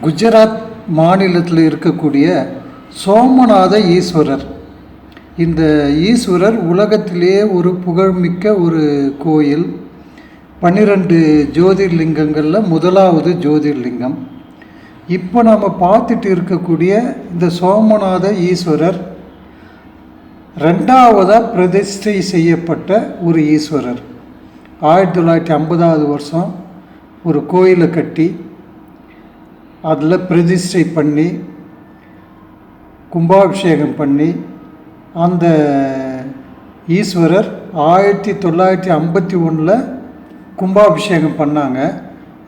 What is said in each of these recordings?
குஜராத் மாநிலத்தில் இருக்கக்கூடிய சோமநாத ஈஸ்வரர். இந்த ஈஸ்வரர் உலகத்திலேயே ஒரு புகழ்மிக்க ஒரு கோயில். பன்னிரெண்டு ஜோதிர்லிங்கங்களில் முதலாவது ஜோதிர்லிங்கம். இப்போ நாம் பார்த்துட்டு இருக்கக்கூடிய இந்த சோமநாத ஈஸ்வரர் ரெண்டாவதாக பிரதிஷ்டை செய்யப்பட்ட ஒரு ஈஸ்வரர். ஆயிரத்தி தொள்ளாயிரத்தி ஐம்பதாவது வருஷம் ஒரு கோயிலை கட்டி அதில் பிரதிஷ்டை பண்ணி கும்பாபிஷேகம் பண்ணி அந்த ஈஸ்வரர் ஆயிரத்தி தொள்ளாயிரத்தி ஐம்பத்தி ஒன்றில் கும்பாபிஷேகம் பண்ணாங்க.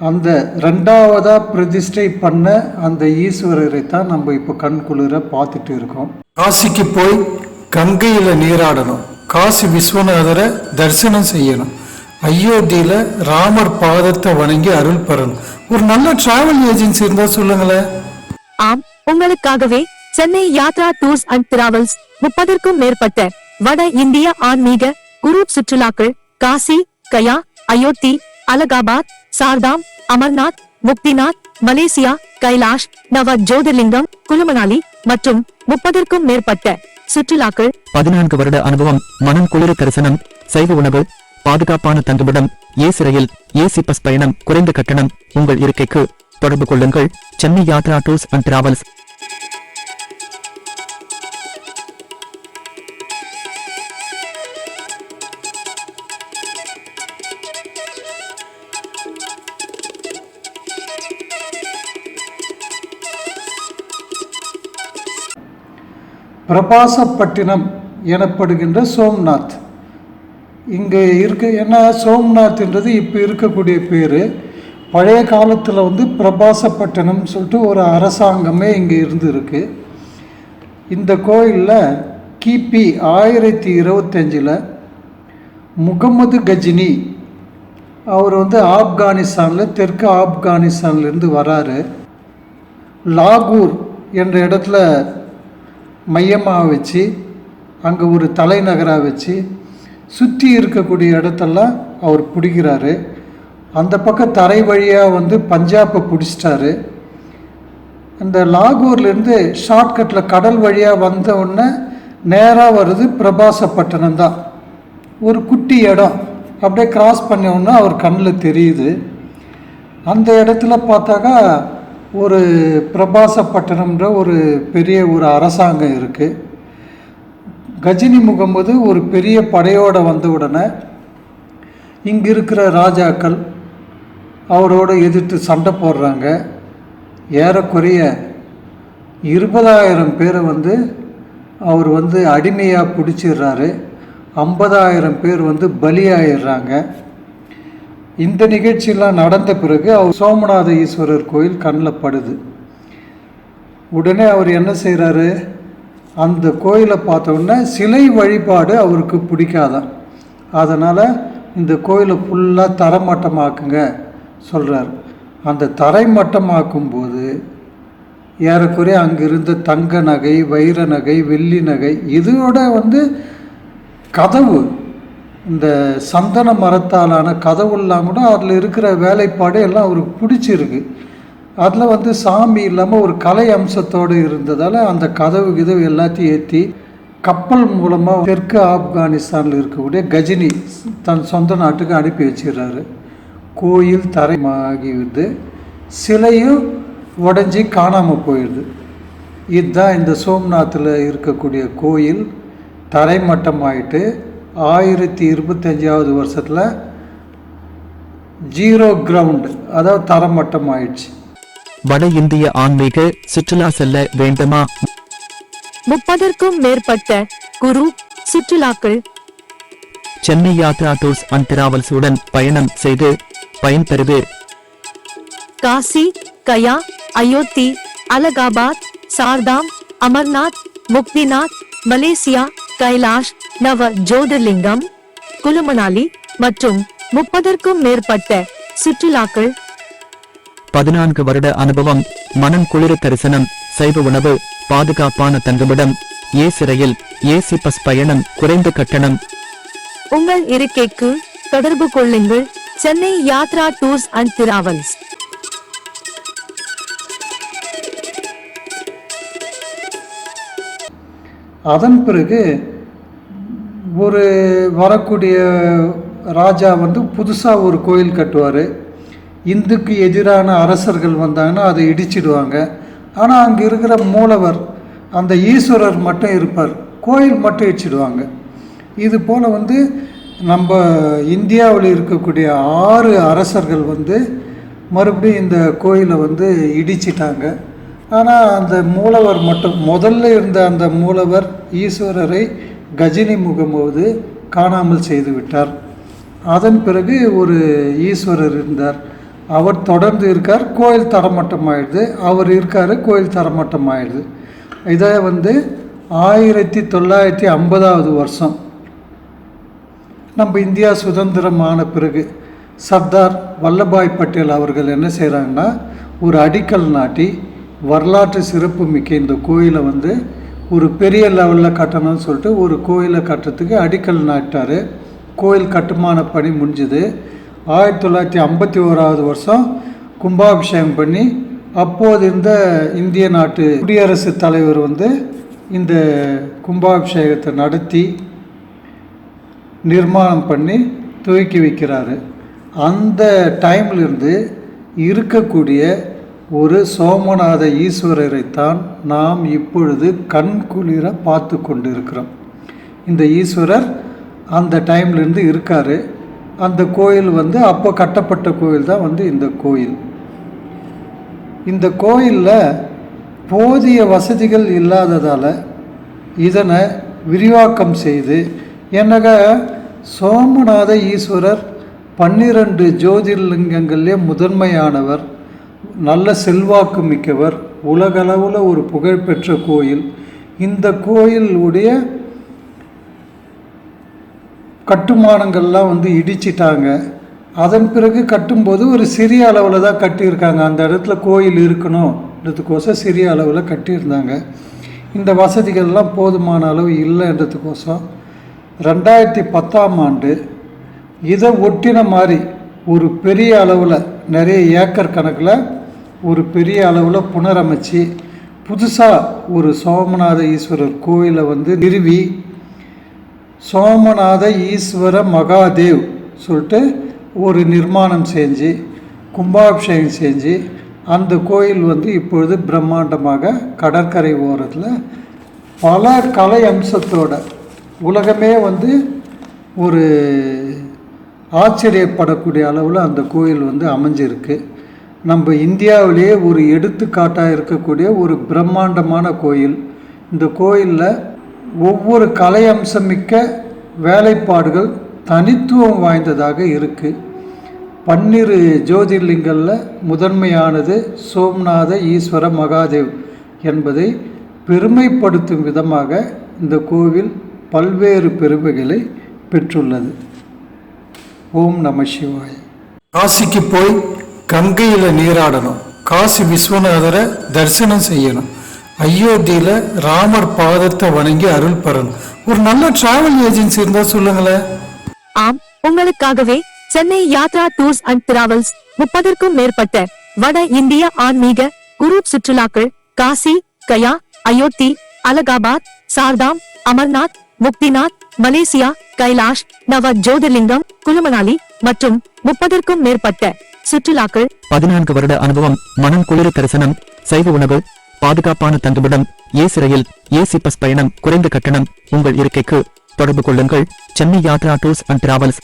அந்த ரெண்டாவதாக பிரதிஷ்டை பண்ண அந்த ஈஸ்வரரை தான் நம்ம இப்போ கண் குளிர பார்த்துட்டு இருக்கோம். காசிக்கு போய் கங்கையில் நீராடணும். காசி விஸ்வநாதரை தரிசனம் செய்யணும். அயோத்தியில் ராமர் பாதத்தை வணங்கி அருள் பெறணும். ஒரு நல்ல டிராவல் ஏஜென்சி இருந்தால் சொல்லுங்களேன் ஆம் உங்களுக்காகவே Chennai Yatra tours and travels முப்பதற்கும் மேற்பட்ட வட இந்திய ஆன்மீக குரு சுற்றுலாக்கள் காசி கயா அயோத்தி அலகாபாத் சார்தாம் அமர்நாத் முக்திநாத் மலேசியா கைலாஷ் நவ ஜோதிர்லிங்கம் குலுமணாலி மற்றும் முப்பதற்கும் மேற்பட்ட சுற்றுலாக்கள். பதினான்கு வருட அனுபவம் மனம் குளிர தரிசனம் சைவ உணவு பாதுகாப்பான தங்குமிடம் ஏ சிறையில் ஏசி பஸ் பயணம் குறைந்த கட்டணம் உங்கள் இருக்கைக்கு தொடர்பு கொள்ளுங்கள். Chennai Yatra tours and travels. Prabhasapattinam எனப்படுகின்ற சோம்நாத். இங்கே இருக்க ஏன்னா சோம்நாத்ன்றது இப்போ இருக்கக்கூடிய பேர். பழைய காலத்தில் வந்து பிரபாசப்பட்டினம் சொல்லிட்டு ஒரு அரசாங்கமே இங்கே இருந்துருக்கு. இந்த கோயிலில் கிபி ஆயிரத்தி இருபத்தஞ்சில் முகமது கஜினி அவர் வந்து ஆப்கானிஸ்தானில் தெற்கு ஆப்கானிஸ்தான்லேருந்து வராரு. லாகூர் என்ற இடத்துல மையமாக வச்சு அங்கே ஒரு தலைநகராக வச்சு சுற்றி இருக்கக்கூடிய இடத்தெல்லாம் அவர் பிடிக்கிறாரு. அந்த பக்கம் தரை வழியாக வந்து பஞ்சாப்பை பிடிச்சிட்டாரு. அந்த லாகூர்லேருந்து ஷார்ட்கட்டில் கடல் வழியாக வந்த உடனே நேராக வருது பிரபாசப்பட்டினம் தான். ஒரு குட்டி இடம். அப்படியே கிராஸ் பண்ண உடனே அவர் கண்ணில் தெரியுது. அந்த இடத்துல பார்த்தாக்கா ஒரு பிரபாசப்பட்டினம்ன்ற ஒரு பெரிய ஒரு அரசாங்கம் இருக்குது கஜினி முகமது ஒரு பெரிய படையோடு வந்த உடனே இங்கே இருக்கிற ராஜாக்கள் அவரோட எதிர்த்து சண்டை போடுறாங்க. ஏறக்குறைய இருபதாயிரம் பேரை வந்து அவர் வந்து அடிமையாக பிடிச்சிடுறாரு. ஐம்பதாயிரம் பேர் வந்து பலியாயிடுறாங்க. இந்த நிகழ்ச்சியெல்லாம் நடந்த பிறகு அவர் சோமநாத ஈஸ்வரர் கோயில் கண்ணில் படுது. உடனே அவர் என்ன செய்கிறாரு அந்த கோயிலை பார்த்தோன்னே சிலை வழிபாடு அவருக்கு பிடிக்காதான் அதனால் இந்த கோயிலை ஃபுல்லாக தரமட்டமாக்குங்க சொல்கிறார் அந்த தரைமட்டமாக்கும்போது ஏறக்குறைய அங்கிருந்த தங்க நகை வைர நகை வெள்ளி நகை இதோட வந்து கதவு இந்த சந்தன மரத்தாலான கதவு கூட அதில் இருக்கிற வேலைப்பாடு எல்லாம் அவருக்கு பிடிச்சிருக்கு. அதில் வந்து சாமி இல்லாமல் ஒரு கலை அம்சத்தோடு இருந்ததால் அந்த கதவு கிதவு எல்லாத்தையும் ஏற்றி கப்பல் மூலமாக தெற்கு ஆப்கானிஸ்தானில் இருக்கக்கூடிய கஜினி தன் சொந்த நாட்டுக்கு அனுப்பி வச்சிடுறாரு. கோயில் தரைமாகிவிடுது. சிலையும் உடஞ்சி காணாமல் போயிடுது. இதுதான் இந்த சோம்நாத்தில் இருக்கக்கூடிய கோயில். தரைமட்டமாயிட்டு ஆயிரத்தி இருபத்தஞ்சாவது வருஷத்தில் ஜீரோ கிரவுண்டு அதாவது தரமட்டம் ஆயிடுச்சு வட இந்திய ஆன்மீக சுற்றுலா செல்ல வேண்டுமா? முப்பதற்கும் மேற்பட்ட குரு சுற்றுலாக்கள். Chennai Yatra tours and travels உடன் பயணம் செய்து பயன்பெறுவீர். காசி கயா அயோத்தி அலகாபாத் சார்தாம் அமர்நாத் முக்திநாத் மலேசியா கைலாஷ் நவ ஜோதிர்லிங்கம் குலுமணாலி மற்றும் முப்பதற்கும் மேற்பட்ட சுற்றுலாக்கள். பதினான்கு வருட அனுபவம் மனம் குளிர தரிசனம் சைவ உணவு பாதுகாப்பான தங்குமிடம் ஏ சிறையில் ஏசி பஸ் பயணம் குறைந்த கட்டணம். உங்கள் இருக்கைக்கு தொடர்பு கொள்ளுங்கள். Chennai Yatra tours and travels அதன் பிறகு ஒரு வரக்கூடிய ராஜா வந்து புதுசாக ஒரு கோயில் கட்டுவார். இந்துக்கு எதிரான அரசர்கள் வந்தாங்கன்னா அதை இடிச்சிடுவாங்க. ஆனால் அங்கே இருக்கிற மூலவர் அந்த ஈஸ்வரர் மட்டும் இருப்பார். கோயில் மட்டும் இடிச்சிடுவாங்க. இது போல் வந்து நம்ம இந்தியாவில் இருக்கக்கூடிய ஆறு அரசர்கள் வந்து மறுபடியும் இந்த கோயிலை வந்து இடிச்சிட்டாங்க. ஆனால் அந்த மூலவர் மட்டும் முதல்ல இருந்த அந்த மூலவர் ஈஸ்வரரை கஜினி முகமோது காணாமல் செய்து விட்டார். அதன் பிறகு ஒரு ஈஸ்வரர் இருந்தார். அவர் தொடர்ந்து இருக்கார். கோயில் தரமட்டமாயிடுது அவர் இருக்கார் கோயில் தரமட்டமாயிடுது இதை வந்து ஆயிரத்தி தொள்ளாயிரத்தி ஐம்பதாவது வருஷம் நம்ம இந்தியா சுதந்திரம் ஆன பிறகு சர்தார் வல்லபாய் பட்டேல் அவர்கள் என்ன செய்கிறாங்கன்னா ஒரு அடிக்கல் நாட்டி வரலாற்று சிறப்பு மிக்க இந்த கோயிலை வந்து ஒரு பெரிய லெவலில் கட்டணும்னு சொல்லிட்டு ஒரு கோயிலை கட்டுறதுக்கு அடிக்கல் நாட்டார் கோயில் கட்டுமான பணி முடிஞ்சுது. ஆயிரத்தி தொள்ளாயிரத்தி ஐம்பத்தி ஓராவது வருஷம் கும்பாபிஷேகம் பண்ணி அப்போது இருந்த இந்திய நாட்டு குடியரசுத் தலைவர் வந்து இந்த கும்பாபிஷேகத்தை நடத்தி நிர்மாணம் பண்ணி துவக்கி வைக்கிறாரு. அந்த டைம்லேருந்து இருக்கக்கூடிய ஒரு சோமநாத ஈஸ்வரரைத்தான் நாம் இப்பொழுது கண்குளிர பார்த்து கொண்டு இருக்கிறோம் இந்த ஈஸ்வரர் அந்த டைம்லேருந்து இருக்கார். அந்த கோயில் வந்து அப்போ கட்டப்பட்ட கோயில் தான் வந்து இந்த கோயில். இந்த கோயிலில் போதிய வசதிகள் இல்லாததால் இதனை விரிவாக்கம் செய்து என்னக சோமநாத ஈஸ்வரர் பன்னிரண்டு ஜோதிர்லிங்கங்கள்லேயே முதன்மையானவர் நல்ல செல்வாக்கு மிக்கவர் உலகளவில் ஒரு புகழ்பெற்ற கோயில். இந்த கோயிலுடைய கட்டுமானங்கள்லாம் வந்து இடிச்சிட்டாங்க. அதன் பிறகு கட்டும்போது ஒரு சிறிய அளவில் தான் கட்டியிருக்காங்க. அந்த இடத்துல கோயில் இருக்கணுன்றதுக்கோசம் சிறிய அளவில் கட்டியிருந்தாங்க. இந்த வசதிகள்லாம் போதுமான அளவு இல்லைன்றதுக்கோசம் ரெண்டாயிரத்தி பத்தாம் ஆண்டு இதை ஒட்டின மாதிரி ஒரு பெரிய அளவில் நிறைய ஏக்கர் கணக்கில் ஒரு பெரிய அளவில் புனரமைச்சு புதுசாக ஒரு சோமநாத ஈஸ்வரர் கோயிலை வந்து நிறுவி சோமநாத ஈஸ்வர மகாதேவ் சொல்லிட்டு ஒரு நிர்மாணம் செஞ்சு கும்பாபிஷேகம் செஞ்சு அந்த கோயில் வந்து இப்பொழுது பிரம்மாண்டமாக கடற்கரை ஓரத்தில் பல கலை அம்சத்தோட உலகமே வந்து ஒரு ஆச்சரியப்படக்கூடிய அளவில் அந்த கோயில் வந்து அமைஞ்சிருக்கு. நம்ம இந்தியாவிலேயே ஒரு எடுத்துக்காட்டாக இருக்கக்கூடிய ஒரு பிரம்மாண்டமான கோயில். இந்த கோயிலில் ஒவ்வொரு கலை அம்சமிக்க வேலைப்பாடுகள் தனித்துவம் வாய்ந்ததாக இருக்குது பன்னிரு ஜோதிர்லிங்கல்ல முதன்மையானது சோம்நாத ஈஸ்வர மகாதேவ் என்பதை பெருமைப்படுத்தும் விதமாக இந்த கோவில் பல்வேறு பெருமைகளை பெற்றுள்ளது. ஓம் நம சிவாய். காசிக்கு போய் கங்கையில் நீராடணும். காசி விஸ்வநாதரை தரிசனம் செய்யணும். அயோத்தியில் ராமர் பாதத்தை வணங்கி அருள் பெறணும் ஒரு நல்ல டிராவல் ஏஜென்சி இருந்தால் சொல்லுங்களேன். ஆம் உங்களுக்காகவே Chennai Yatra tours and travels முப்பதற்கும் மேற்பட்ட வட இந்திய ஆன்மீக குரூப் சுற்றுலாக்கள் காசி கயா அயோத்தி அலகாபாத் சார்தாம் அமர்நாத் முக்திநாத் மலேசியா கைலாஷ் நவ ஜோதிர்லிங்கம் குழுமணாலி மற்றும் முப்பதற்கும் மேற்பட்ட சுற்றுலாக்கள். பதினான்கு வருட அனுபவம் மனம் குளிர தரிசனம் சைவ உணவு பாதுகாப்பான தங்குமிடம் ஏசி ரயில் ஏசி பஸ் பயணம் குறைந்த கட்டணம் உங்கள் இருக்கைக்கு. தொடர்பு கொள்ளுங்கள். Chennai Yatra tours and travels.